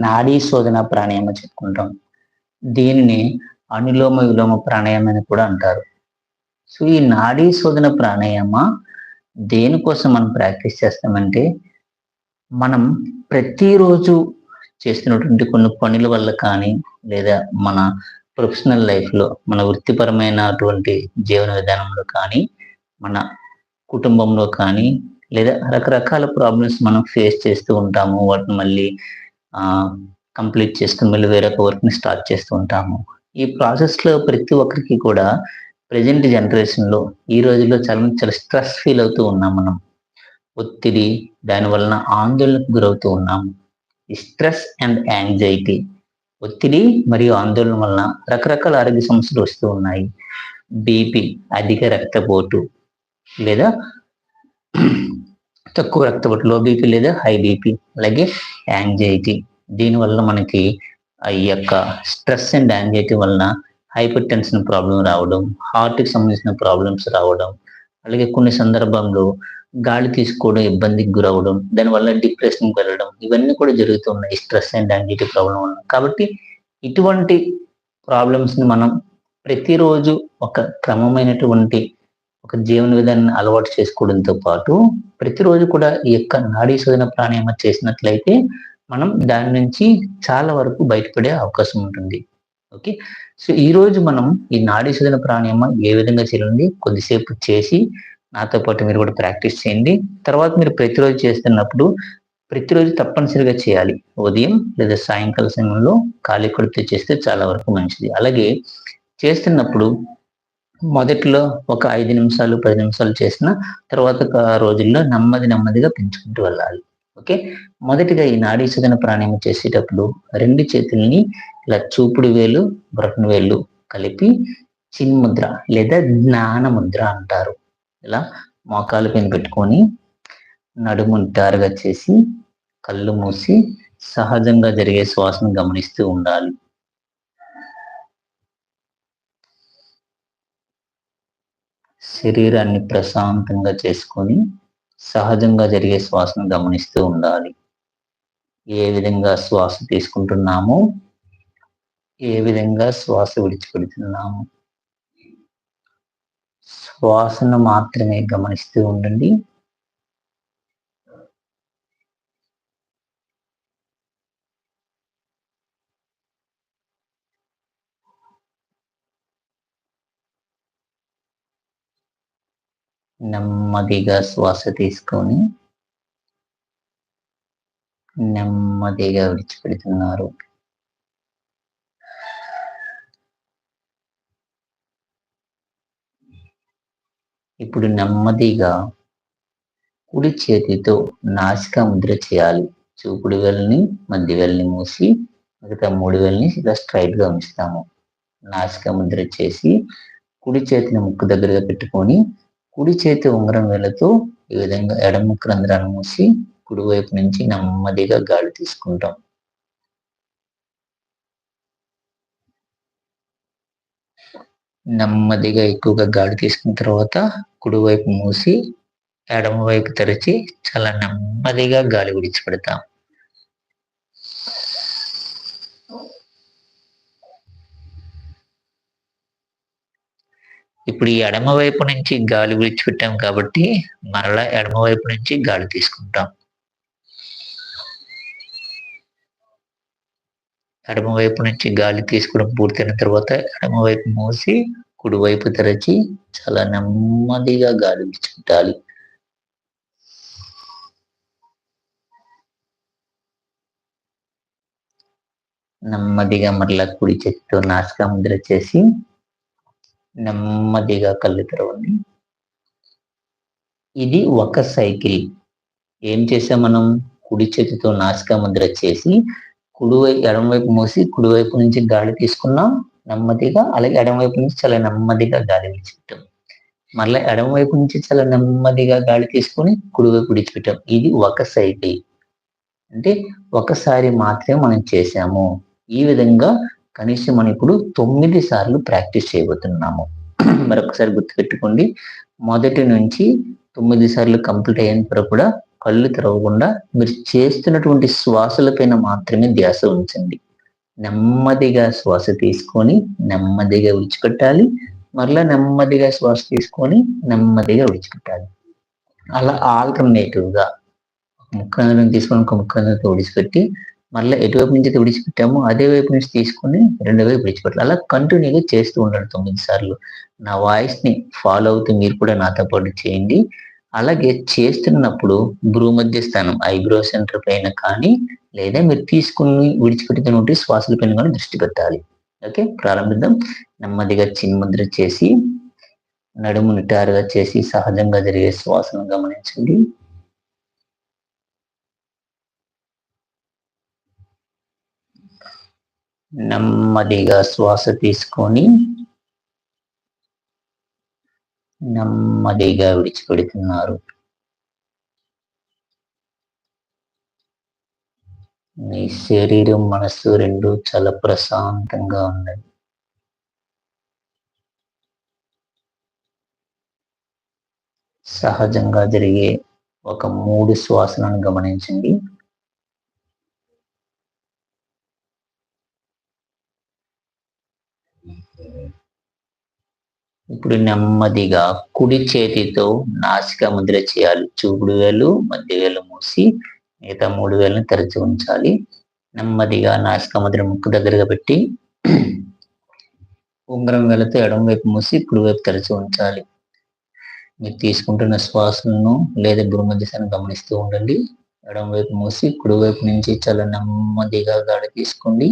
నాడీ శోధన ప్రాణాయామ చెప్పుకుంటాం. దీనిని అనులోమ విలోమ ప్రాణాయామం అని కూడా అంటారు. సో ఈ నాడీ శోధన ప్రాణాయామ దేనికోసం మనం ప్రాక్టీస్ చేస్తామంటే మనం ప్రతిరోజు చేస్తున్నటువంటి కొన్ని పనుల వల్ల కానీ లేదా మన ప్రొఫెషనల్ లైఫ్లో మన వృత్తిపరమైనటువంటి జీవన విధానంలో కానీ మన కుటుంబంలో కానీ లేదా రకరకాల ప్రాబ్లమ్స్ మనం ఫేస్ చేస్తూ ఉంటాము. వాటిని మళ్ళీ కంప్లీట్ చేసుకుని మళ్ళీ వేరొక వర్క్ని స్టార్ట్ చేస్తూ ఉంటాము. ఈ ప్రాసెస్లో ప్రతి ఒక్కరికి కూడా ప్రజెంట్ జనరేషన్లో ఈ రోజుల్లో చాలా చాలా స్ట్రెస్ ఫీల్ అవుతూ ఉన్నాం మనం. ఒత్తిడి దాని వలన ఆందోళనకు గురవుతూ ఉన్నాము ఈ స్ట్రెస్ అండ్ యాంగ్జైటీ ఒత్తిడి మరియు ఆందోళన వలన రకరకాల ఆరోగ్య సమస్యలు వస్తూ ఉన్నాయి. బీపీ అధిక రక్తపోటు లేదా తక్కువ రక్తపోటు లో బీపీ లేదా హై బీపీ అలాగే యాంగ్జైటీ దీనివల్ల మనకి ఈ యొక్క స్ట్రెస్ అండ్ యాంగ్జైటీ వలన హైపర్ టెన్షన్ ప్రాబ్లం రావడం హార్ట్కి సంబంధించిన ప్రాబ్లమ్స్ రావడం అలాగే కొన్ని సందర్భంలో గాలి తీసుకోవడం ఇబ్బందికి గురవడం దానివల్ల డిప్రెషన్కి వెళ్ళడం ఇవన్నీ కూడా జరుగుతున్నాయి స్ట్రెస్ అండ్ యాంగ్జైటీ ప్రాబ్లం వల్ల కాబట్టి ఇటువంటి ప్రాబ్లమ్స్ని మనం ప్రతిరోజు ఒక క్రమమైనటువంటి ఒక జీవన విధానాన్ని అలవాటు చేసుకోవడంతో పాటు ప్రతిరోజు కూడా ఈ యొక్క నాడీ శోధన ప్రాణాయామం చేసినట్లయితే మనం దాని నుంచి చాలా వరకు బయటపడే అవకాశం ఉంటుంది. ఓకే? సో ఈ రోజు మనం ఈ నాడీ శోధన ప్రాణాయామం ఏ విధంగా చేయాలండి? కొద్దిసేపు చేసి నాతో పాటు మీరు కూడా ప్రాక్టీస్ చేయండి. తర్వాత మీరు ప్రతిరోజు చేస్తున్నప్పుడు ప్రతిరోజు తప్పనిసరిగా చేయాలి. ఉదయం లేదా సాయంకాల సమయంలో ఖాళీ కొడితే చేస్తే చాలా వరకు మంచిది. అలాగే చేస్తున్నప్పుడు మొదట్లో ఒక ఐదు నిమిషాలు పది నిమిషాలు చేసిన తర్వాత రోజుల్లో నెమ్మది నెమ్మదిగా పెంచుకుంటూ వెళ్ళాలి. ఓకే? మొదటిగా ఈ నాడీ శోధన ప్రాణాయామం చేసేటప్పుడు రెండు చేతుల్ని ఇలా చూపుడు వేలు బ్రహ్మ వేలు కలిపి చిన్ముద్ర లేదా జ్ఞాన ముద్ర అంటారు. ఇలా మోకాలు పైన పెట్టుకొని నడుము నిటారుగా చేసి కళ్ళు మూసి సహజంగా జరిగే శ్వాసను గమనిస్తూ ఉండాలి. శరీరాన్ని ప్రశాంతంగా చేసుకొని సహజంగా జరిగే శ్వాసను గమనిస్తూ ఉండాలి. ఏ విధంగా శ్వాస తీసుకుంటున్నాము ఏ విధంగా శ్వాస విడిచిపెడుతున్నాము. శ్వాసను మాత్రమే గమనిస్తూ ఉండండి. నెమ్మదిగా శ్వాస తీసుకొని నెమ్మదిగా విడిచిపెడుతున్నారు. ఇప్పుడు నెమ్మదిగా కుడి చేతితో నాసిక ముద్ర చేయాలి. చూపుడు వెళ్ళని మధ్య వెళ్ళని మూసి మిగతా మూడు వెళ్ళని ఇలా స్ట్రైట్గా ఉంచుతాము. నాసిక ముద్ర చేసి కుడి చేతిని ముక్కు దగ్గరగా పెట్టుకొని కుడి చేతి ఉంగరం వేలతో ఈ విధంగా ఎడమ రంధ్రాలు మూసి కుడివైపు నుంచి నెమ్మదిగా గాలి తీసుకుంటాం. నెమ్మదిగా ఎక్కువగా గాలి తీసుకున్న తర్వాత కుడివైపు మూసి ఎడమ వైపు తెరిచి చాలా నెమ్మదిగా గాలి విడిచిపెడతాం ఇప్పుడు ఈ ఎడమ వైపు నుంచి గాలి విడిచిపెట్టాం కాబట్టి మరలా ఎడమ వైపు నుంచి గాలి తీసుకుంటాం. ఎడమ వైపు నుంచి గాలి తీసుకోవడం పూర్తయిన తర్వాత ఎడమ వైపు మూసి కుడివైపు తెరచి చాలా నెమ్మదిగా గాలి విడిచిపెట్టాలి. నెమ్మదిగా మరలా కుడి చేతితో నాసికా ముద్ర చేసి నెమ్మదిగా కళ్ళు తెరవండి. ఇది ఒక సైకిల్. ఏం చేసాం మనం? కుడి చేతితో నాసికా ముద్ర చేసి కుడివైపు ఎడమవైపు మూసి కుడివైపు నుంచి గాలి తీసుకున్నాం. నెమ్మదిగా అలాగే ఎడమవైపు నుంచి చాలా నెమ్మదిగా గాలి విడిచిపెట్టాం. మళ్ళీ ఎడమవైపు నుంచి చాలా నెమ్మదిగా గాలి తీసుకొని కుడివైపు విడిచిపెట్టాం. ఇది ఒక సైకిల్. అంటే ఒకసారి మాత్రమే మనం చేసాము. ఈ విధంగా కనీసం మనం ఇప్పుడు తొమ్మిది సార్లు ప్రాక్టీస్ చేయబోతున్నాము. మరొకసారి గుర్తుపెట్టుకోండి మొదటి నుంచి తొమ్మిది సార్లు కంప్లీట్ అయ్యేంత వరకు కూడా కళ్ళు తెరవకుండా మీరు చేస్తున్నటువంటి శ్వాసలపైన మాత్రమే ధ్యాస ఉంచండి. నెమ్మదిగా శ్వాస తీసుకొని నెమ్మదిగా విడిచిపెట్టాలి. మరలా నెమ్మదిగా శ్వాస తీసుకొని నెమ్మదిగా విడిచిపెట్టాలి. అలా ఆల్టర్నేటివ్గా ముక్క తీసుకొని ఒక ముక్క విడిచిపెట్టి మళ్ళీ ఎటువైపు నుంచి అయితే విడిచిపెట్టామో అదే వైపు నుంచి తీసుకొని రెండు వైపు విడిచిపెట్టాలి. అలా కంటిన్యూగా చేస్తూ ఉండండి తొమ్మిది సార్లు. నా వాయిస్ని ఫాలో అవుతూ మీరు కూడా నాతో పాటు చేయండి. అలాగే చేస్తున్నప్పుడు బ్రూ మధ్య స్థానం ఐబ్రో సెంటర్ పైన కానీ లేదా మీరు తీసుకుని విడిచిపెట్టినటువంటి శ్వాసల పైన కానీ దృష్టి పెట్టాలి. ఓకే ప్రారంభిద్దాం. నెమ్మదిగా చిన్ముద్ర చేసి నడుము నిటారుగా చేసి సహజంగా జరిగే శ్వాసను గమనించండి. నెమ్మదిగా శ్వాస తీసుకొని నెమ్మదిగా విడిచిపెడుతున్నారు. మీ శరీరం మనస్సు రెండు చాలా ప్రశాంతంగా ఉన్నది. సహజంగా జరిగే ఒక మూడు శ్వాసలను గమనించండి. ఇప్పుడు నెమ్మదిగా కుడి చేతితో నాసిక ముద్ర చేయాలి. చూపుడు వేలు మధ్య వేలు మూసి మిగతా మూడు వేలను తెరచి ఉంచాలి. నెమ్మదిగా నాసిక ముద్ర ముక్కు దగ్గరగా పెట్టి ఉంగరం వేలతో ఎడమ వైపు మూసి కుడి వైపు తెరచి ఉంచాలి. మీరు తీసుకుంటున్న శ్వాసలను లేదా భూమధ్యసాన్ని గమనిస్తూ ఉండండి. ఎడమ వైపు మూసి కుడివైపు నుంచి చాలా నెమ్మదిగా గాడి తీసుకోండి.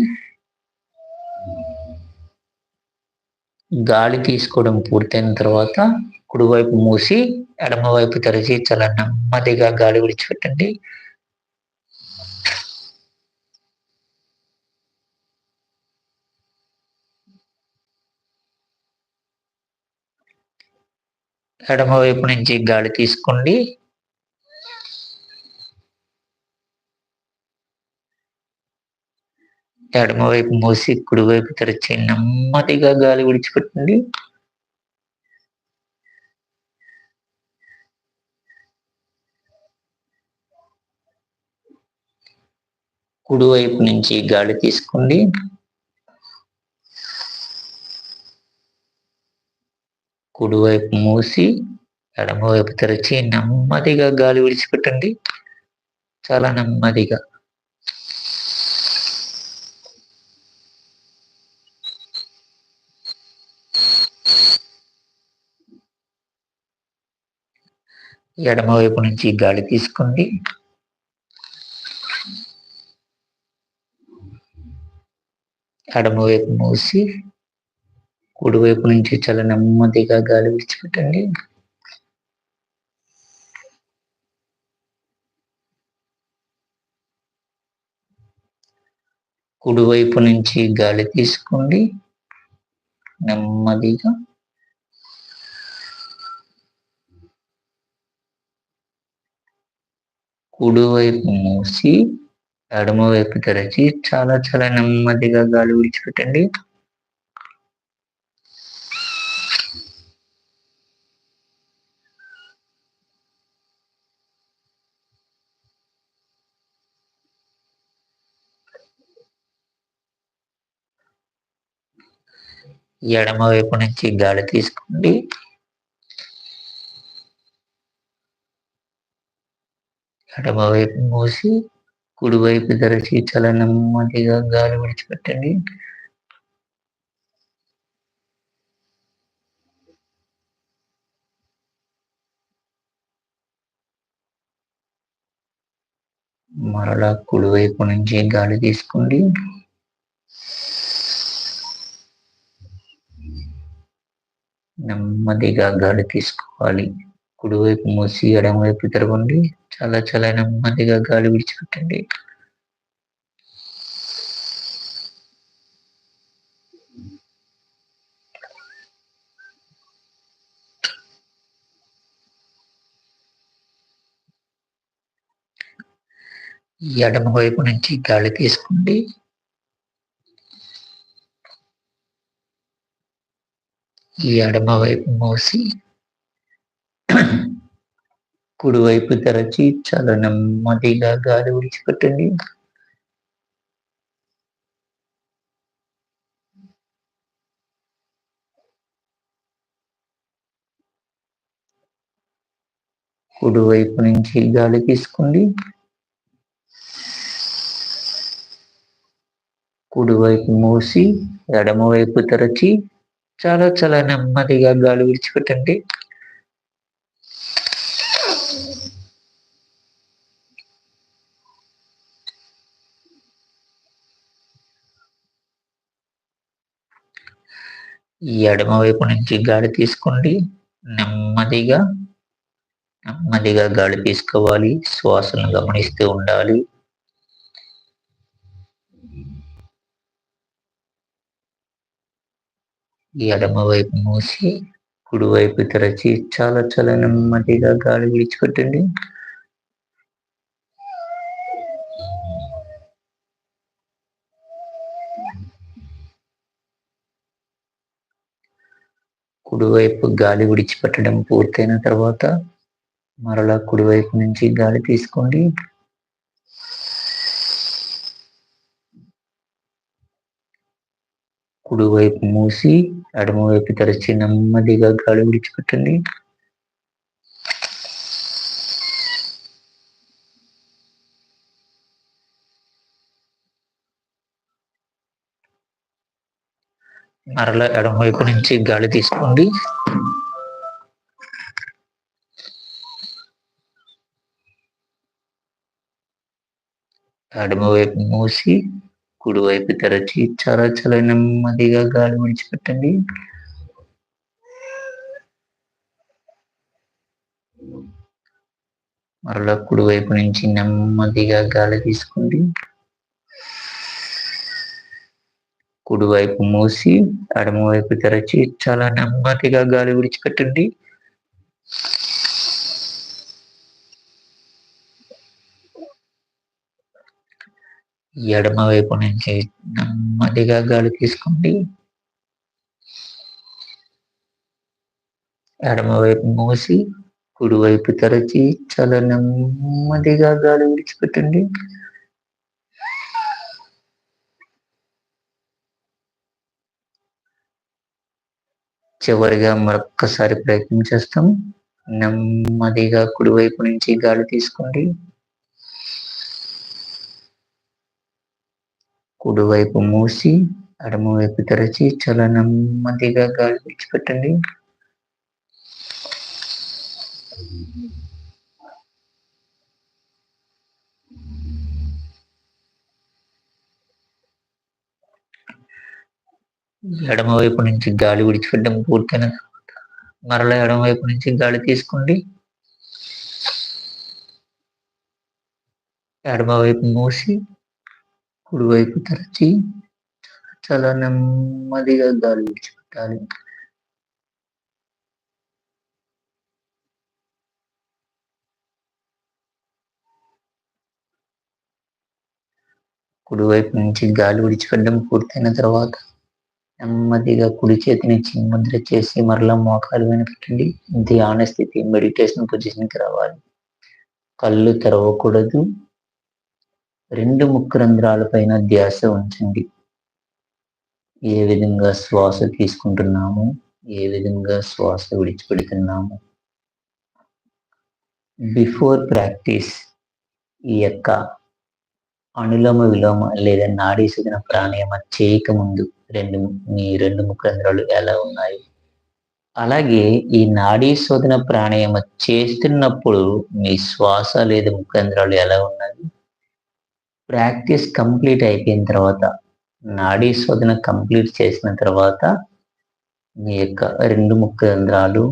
గాలి తీసుకోవడం పూర్తయిన తర్వాత కుడివైపు మూసి ఎడమవైపు తెరిచి చాలా నెమ్మదిగా గాలి విడిచిపెట్టండి. ఎడమవైపు నుంచి గాలి తీసుకోండి. ఎడమవైపు మూసి కుడివైపు తెరిచి నెమ్మదిగా గాలి విడిచిపెట్టండి కుడివైపు నుంచి గాలి తీసుకోండి కుడివైపు మూసి ఎడమవైపు తెరిచి నెమ్మదిగా గాలి విడిచిపెట్టండి చాలా నెమ్మదిగా. ఎడమవైపు నుంచి గాలి తీసుకోండి. ఎడమవైపు మూసి కుడివైపు నుంచి చాలా నెమ్మదిగా గాలి విడిచిపెట్టండి. కుడివైపు నుంచి గాలి తీసుకోండి. నెమ్మదిగా. కుడివైపు మూసి ఎడమవైపు తెరచి చాలా చాలా నెమ్మదిగా గాలి విడిచిపెట్టండి. ఎడమ వైపు నుంచి గాలి తీసుకోండి. ఎడమ వైపు మూసి కుడివైపు తెరచి చాలా నెమ్మదిగా గాలి విడిచిపెట్టండి. మరలా కుడివైపు నుంచి గాలి తీసుకోండి. నెమ్మదిగా గాలి తీసుకోవాలి. కుడివైపు మూసి ఎడమవైపు తిరగండి. చాలా చాలా నెమ్మదిగా గాలి విడిచిపెట్టండి. ఎడమ వైపు నుంచి గాలి తీసుకోండి. ఈ ఎడమవైపు మూసి కుడివైపు తెరచి చాలా నెమ్మదిగా గాలి విడిచిపెట్టండి. కుడివైపు నుంచి గాలి తీసుకోండి. కుడివైపు మూసి ఎడమవైపు తెరచి చాలా చాలా నెమ్మదిగా గాలి విడిచిపెట్టండి. ఎడమ వైపు నుంచి గాలి తీసుకోండి. నెమ్మదిగా నెమ్మదిగా గాలి తీసుకోవాలి. శ్వాసను గమనిస్తూ ఉండాలి. ఎడమ వైపు మూసి కుడివైపు తెరచి చాలా చాలా నెమ్మదిగా గాలి విడిచిపెట్టండి. కుడివైపు గాలి విడిచిపెట్టడం పూర్తయిన తర్వాత మరలా కుడివైపు నుంచి గాలి తీసుకోండి. కుడివైపు మూసి ఎడమవైపు తెరచి నెమ్మదిగా గాలి విడిచిపెట్టండి. మరల ఎడమవైపు నుంచి గాలి తీసుకోండి. ఎడమవైపు మూసి కుడివైపు తెరచి చాలా చాలా నెమ్మదిగా గాలి విడిచిపెట్టండి. మరలా కుడివైపు నుంచి నెమ్మదిగా గాలి తీసుకోండి. కుడివైపు మూసి ఎడమవైపు తెరచి చాలా నెమ్మదిగా గాలి విడిచిపెట్టండి. ఎడమ వైపు నుంచి నెమ్మదిగా గాలి తీసుకోండి. ఎడమ వైపు మూసి కుడివైపు తెరచి చాలా నెమ్మదిగా గాలి విడిచిపెట్టండి. చివరిగా మరొక్కసారి ప్రయత్నం చేస్తాం. నెమ్మదిగా కుడివైపు నుంచి గాలి తీసుకోండి. కుడివైపు మూసి ఎడమవైపు తెరచి చాలా నెమ్మదిగా గాలి విడిచిపెట్టండి. ఎడమవైపు నుంచి గాలి విడిచిపెట్టడం పూర్తయిన తర్వాత మరలా ఎడమవైపు నుంచి గాలి తీసుకోండి. ఎడమవైపు మూసి కుడివైపు తెరచి చాలా నెమ్మదిగా గాలి విడిచిపెట్టాలి. కుడివైపు నుంచి గాలి విడిచిపెట్టడం పూర్తయిన తర్వాత నెమ్మదిగా కుడి చేతిని చిన్ముద్ర చేసి మరలా మోకాలు వెనకటండి. ధ్యాన స్థితి మెడిటేషన్ పొజిషన్కి రావాలి. కళ్ళు తెరవకూడదు. రెండు ముక్కు రంధ్రాలపైన ధ్యాస ఉంచండి. ఏ విధంగా శ్వాస తీసుకుంటున్నాము ఏ విధంగా శ్వాస విడిచిపెడుతున్నాము. బిఫోర్ ప్రాక్టీస్ ఈ యొక్క అనులోమ విలోమ లేదా నాడీ సుదిన ప్రాణాయామ చేయకముందు రెండు మీ రెండు ముఖరంధ్రాలు ఎలా ఉన్నాయి? అలాగే ఈ నాడీ శోధన ప్రాణాయామ చేస్తున్నప్పుడు మీ శ్వాస లేదా ముఖరంధ్రాలు ఎలా ఉన్నాయి? ప్రాక్టీస్ కంప్లీట్ అయిపోయిన తర్వాత నాడీ శోధన కంప్లీట్ చేసిన తర్వాత మీ యొక్క రెండు ముఖరంధ్రాలు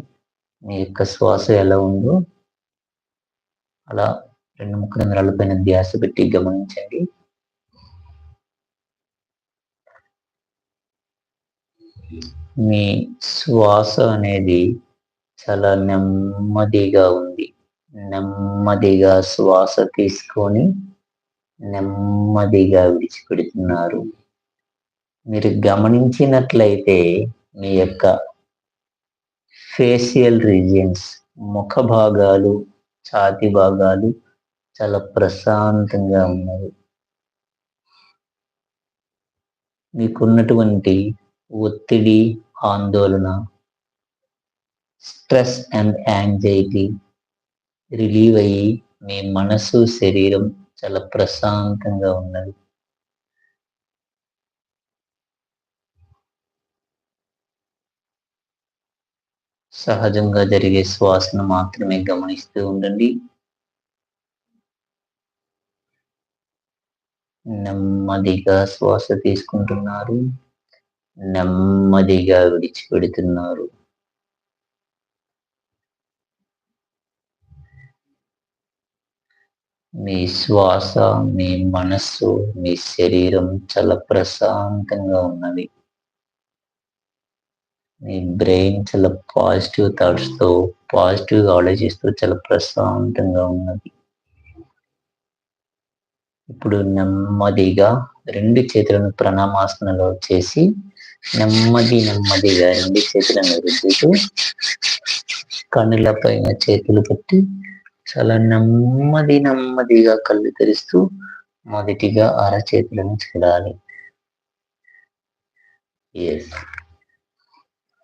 మీ యొక్క శ్వాస ఎలా ఉందో అలా రెండు ముఖరంధ్రాల పైన ధ్యాస పెట్టి గమనించండి. మీ శ్వాస అనేది చాలా నెమ్మదిగా ఉంది. నెమ్మదిగా శ్వాస తీసుకొని నెమ్మదిగా విడిచిపెడుతున్నారు. మీరు గమనించినట్లయితే మీ యొక్క ఫేషియల్ రీజియన్స్ ముఖ భాగాలు ఛాతి భాగాలు చాలా ప్రశాంతంగా ఉన్నాయి. మీకున్నటువంటి ఒత్తిడి ఆందోళన స్ట్రెస్ అండ్ యాంగ్జైటీ రిలీవ్ అయ్యి మీ మనసు శరీరం చాలా ప్రశాంతంగా ఉన్నది. సహజంగా జరిగే శ్వాసను మాత్రమే గమనిస్తూ ఉండండి. నెమ్మదిగా శ్వాస తీసుకుంటున్నారు. నెమ్మదిగా విడిచిపెడుతున్నారు. మీ శ్వాస మీ మనస్సు మీ శరీరం చాలా ప్రశాంతంగా ఉన్నది. మీ బ్రెయిన్ చాలా పాజిటివ్ థాట్స్తో పాజిటివ్గా ఆలోచిస్తూ చాలా ప్రశాంతంగా ఉన్నది. ఇప్పుడు నెమ్మదిగా రెండు చేతులను ప్రణామాసనలో చేసి నెమ్మది నెమ్మదిగా రెండు చేతులను రుద్దుతూ కన్నుల పైన చేతులు పెట్టి చాలా నెమ్మది నెమ్మదిగా కళ్ళు తెరుస్తూ మొదటిగా అరచేతులను చూడాలి. ఎస్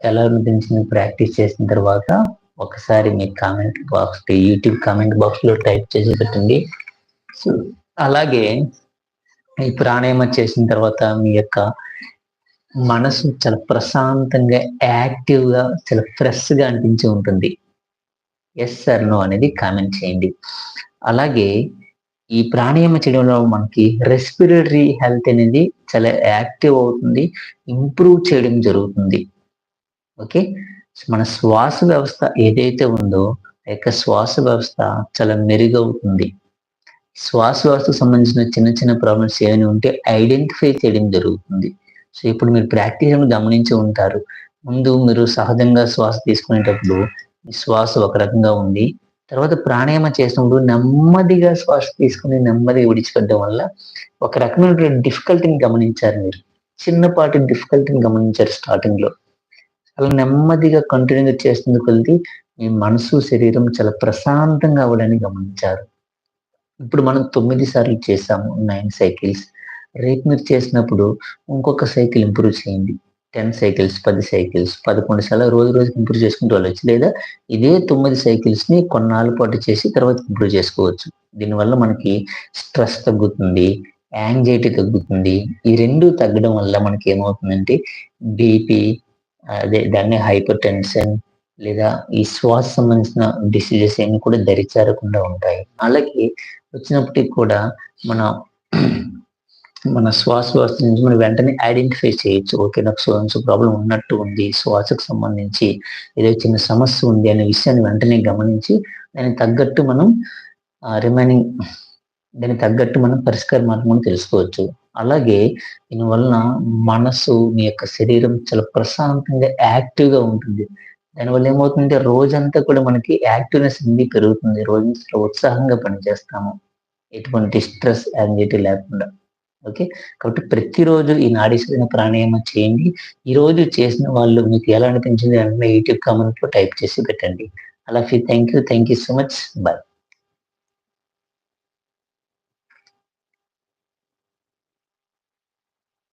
ఎలా అనిపించింది? ప్రాక్టీస్ చేసిన తర్వాత ఒకసారి మీ కామెంట్ బాక్స్ యూట్యూబ్ కామెంట్ బాక్స్లో టైప్ చేసి పెట్టండి. సో అలాగే ఈ ప్రాణాయామం చేసిన తర్వాత మీ యొక్క మనసు చాలా ప్రశాంతంగా యాక్టివ్గా చాలా ఫ్రెష్గా అనిపించి ఉంటుంది. ఎస్ సార్ నో అనేది కామెంట్ చేయండి. అలాగే ఈ ప్రాణాయామ చేయడంలో మనకి రెస్పిరేటరీ హెల్త్ అనేది చాలా యాక్టివ్ అవుతుంది ఇంప్రూవ్ చేయడం జరుగుతుంది. ఓకే మన శ్వాస వ్యవస్థ ఏదైతే ఉందో ఆ యొక్క శ్వాస వ్యవస్థ చాలా మెరుగవుతుంది. శ్వాస వ్యవస్థకు సంబంధించిన చిన్న చిన్న ప్రాబ్లమ్స్ ఏమైనా ఉంటే ఐడెంటిఫై చేయడం జరుగుతుంది. సో ఇప్పుడు మీరు ప్రాక్టీస్ గమనించి ఉంటారు. ముందు మీరు సహజంగా శ్వాస తీసుకునేటప్పుడు శ్వాస ఒక రకంగా ఉంది. తర్వాత ప్రాణాయామ చేసినప్పుడు నెమ్మదిగా శ్వాస తీసుకుని నెమ్మదిగా విడిచిపెట్టడం వల్ల ఒక రకమైన డిఫికల్టీని గమనించారు మీరు. చిన్నపాటి డిఫికల్టీని గమనించారు స్టార్టింగ్లో. అలా నెమ్మదిగా కంటిన్యూగా చేస్తుంది కొలిది మీ మనసు శరీరం చాలా ప్రశాంతంగా అవ్వడాన్ని గమనించారు. ఇప్పుడు మనం తొమ్మిది సార్లు చేసాము నైన్ సైకిల్స్. రేపు మీరు చేసినప్పుడు ఇంకొక సైకిల్ ఇంప్రూవ్ చేయండి. టెన్ సైకిల్స్ పది సైకిల్స్ పదకొండు సార్లు రోజు రోజుకి ఇంప్రూవ్ చేసుకుంటూ వెళ్ళొచ్చు. లేదా ఇదే తొమ్మిది సైకిల్స్ని కొన్నాళ్ళ పాటు చేసి తర్వాత ఇంప్రూవ్ చేసుకోవచ్చు. దీనివల్ల మనకి స్ట్రెస్ తగ్గుతుంది యాంగ్జైటీ తగ్గుతుంది. ఈ రెండు తగ్గడం వల్ల మనకి ఏమవుతుందంటే బీపీ అదే దాన్ని హైపర్ టెన్షన్ లేదా ఈ శ్వాస సంబంధించిన డిసీజెస్ ఏమి కూడా దరిచారకుండా ఉంటాయి. అలాగే వచ్చినప్పటికి కూడా మన మన శ్వాస వ్యవస్థ నుంచి మనం వెంటనే ఐడెంటిఫై చేయొచ్చు. ఓకే నాకు సో ప్రాబ్లం ఉన్నట్టు ఉంది. శ్వాసకు సంబంధించి ఏదో చిన్న సమస్య ఉంది అనే విషయాన్ని వెంటనే గమనించి దానికి తగ్గట్టు మనం రిమైనింగ్ దానికి తగ్గట్టు మనం పరిష్కార మార్గం తెలుసుకోవచ్చు. అలాగే దీనివలన మనసు మీ యొక్క శరీరం చాలా ప్రశాంతంగా యాక్టివ్గా ఉంటుంది. దానివల్ల ఏమవుతుందంటే రోజంతా కూడా మనకి యాక్టివ్నెస్ అనేది పెరుగుతుంది. రోజు ఉత్సాహంగా పనిచేస్తాము. ఎటువంటి స్ట్రెస్ యాంగ్జైటీ లేకుండా. ఓకే? కాబట్టి ప్రతిరోజు ఈ నాడీ ప్రాణాయామం చేయండి. ఈ రోజు చేసిన వాళ్ళు మీకు ఎలా అనిపించింది అంటే యూట్యూబ్ కామెంట్లో టైప్ చేసి పెట్టండి. అలా fee thank you thank you so much bye